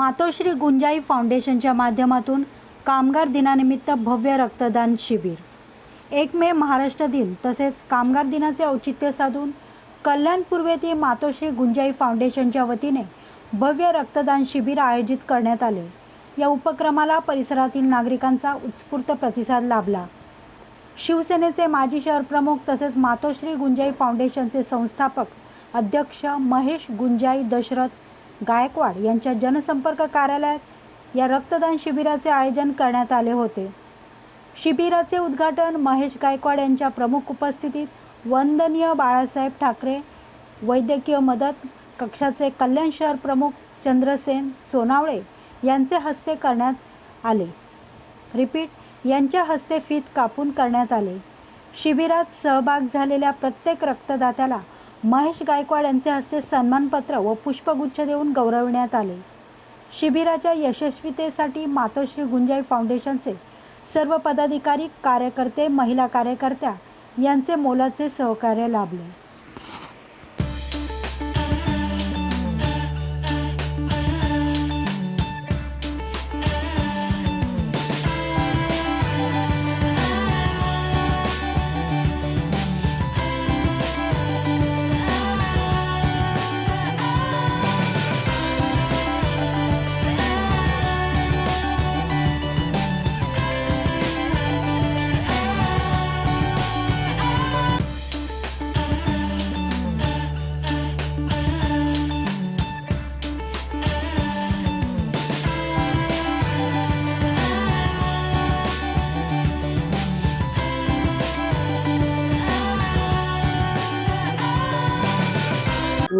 मातोश्री गुंजाई फाउंडेशनच्या माध्यमातून कामगार दिनानिमित्त भव्य रक्तदान शिबिर. एक मे महाराष्ट्र दिन तसेच कामगार दिनाचे औचित्य साधून कल्याण पूर्वेतील मातोश्री गुंजाई फाउंडेशनच्या वतीने भव्य रक्तदान शिबिर आयोजित करण्यात आले. या उपक्रमाला परिसरातील नागरिकांचा उत्स्फूर्त प्रतिसाद लाभला. शिवसेनेचे माजी शहर प्रमुख तसेच मातोश्री गुंजाई फाउंडेशनचे संस्थापक अध्यक्ष महेश गुंजाई दशरथ गायकवाड यांच्या जनसंपर्क कार्यालयात या रक्तदान शिबिराचे आयोजन करण्यात आले होते. शिबिराचे उद्घाटन महेश गायकवाड यांच्या प्रमुख उपस्थितीत वंदनीय बाळासाहेब ठाकरे वैद्यकीय मदत कक्षाचे कल्याण शहर प्रमुख चंद्रसेन सोनावळे यांचे हस्ते करण्यात आले. रिपीट यांच्या हस्ते फीत कापून करण्यात आले. शिबिरात सहभाग झालेल्या प्रत्येक रक्तदात्याला महेश गायकवाड यांचे हस्ते सन्मानपत्र व पुष्पगुच्छ देऊन गौरविण्यात आले. शिबिराच्या यशस्वीतेसाठी मातोश्री गुंजाई फाउंडेशनचे सर्व पदाधिकारी कार्यकर्ते महिला कार्यकर्त्या यांचे मोलाचे सहकार्य लाभले.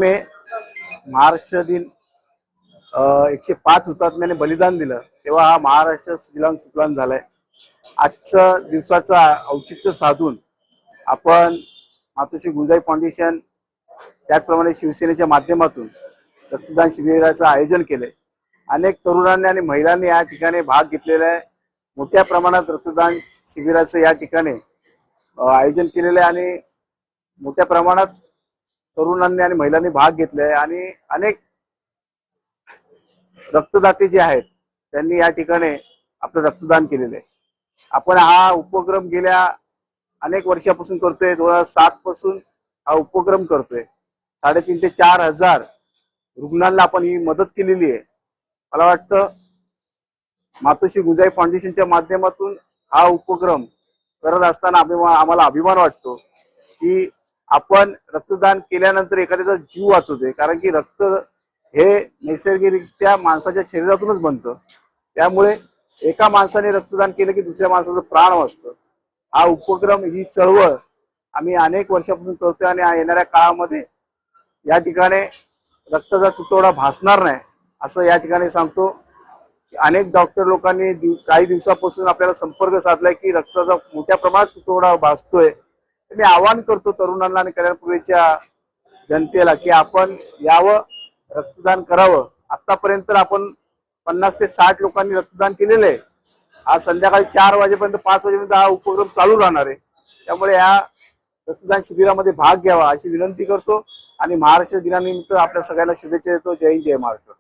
मे महाराष्ट्र दिन एकशे पाच हुतात्म्याने बलिदान दिलं तेव्हा हा महाराष्ट्र सुजलाम सुफलाम झालाय. आजच्या दिवसाचा औचित्य साधून आपण मातोश्री गुंजाई फाउंडेशन त्याचप्रमाणे शिवसेनेच्या माध्यमातून रक्तदान शिबिराचं आयोजन केलंय. अनेक तरुणांनी आणि महिलांनी या ठिकाणी भाग घेतलेला आहे. मोठ्या प्रमाणात रक्तदान शिबिराचं या ठिकाणी आयोजन केलेलं आहे आणि मोठ्या प्रमाणात तरुणांनी आणि महिलांनी भाग घेतलाय आणि अनेक रक्तदाते जे आहेत त्यांनी या ठिकाणी आपलं रक्तदान केलेलं आहे. आपण हा उपक्रम गेल्या अनेक वर्षापासून करतोय दोन हजार सात पासून हा उपक्रम करतोय. साडेतीन ते चार हजार रुग्णांना आपण ही मदत केलेली आहे. मला वाटतं मातोश्री गुंजाई फाउंडेशनच्या माध्यमातून हा उपक्रम करत असताना अभिमान आम्हाला अभिमान वाटतो की आपण रक्तदान केल्यानंतर एखाद्याचा जीव वाचवतोय कारण की रक्त हे नैसर्गिकरित्या माणसाच्या शरीरातूनच बनतं. त्यामुळे एका माणसाने रक्तदान केलं की दुसऱ्या माणसाचं प्राण वाचतो. हा उपक्रम ही चळवळ आम्ही अनेक वर्षापासून करतोय आणि येणाऱ्या काळामध्ये या ठिकाणी रक्ताचा तुटवडा भासणार नाही असं या ठिकाणी सांगतो. अनेक डॉक्टर लोकांनी दिव- काही दिवसापासून आपल्याला संपर्क साधलाय की रक्ताचा मोठ्या प्रमाणात तुटवडा भासतोय. मी आवाहन करतो तरुणांना आणि कल्याणपूर्वीच्या जनतेला की आपण यावं रक्तदान करावं. आतापर्यंत आपण पन्नास ते साठ लोकांनी रक्तदान केलेलं आहे. आज संध्याकाळी चार वाजेपर्यंत पाच वाजेपर्यंत हा उपक्रम चालू राहणार आहे. त्यामुळे या रक्तदान शिबिरामध्ये भाग घ्यावा अशी विनंती करतो. आणि महाराष्ट्र दिनानिमित्त आपल्या सगळ्यांना शुभेच्छा देतो. जय हिंद जय महाराष्ट्र.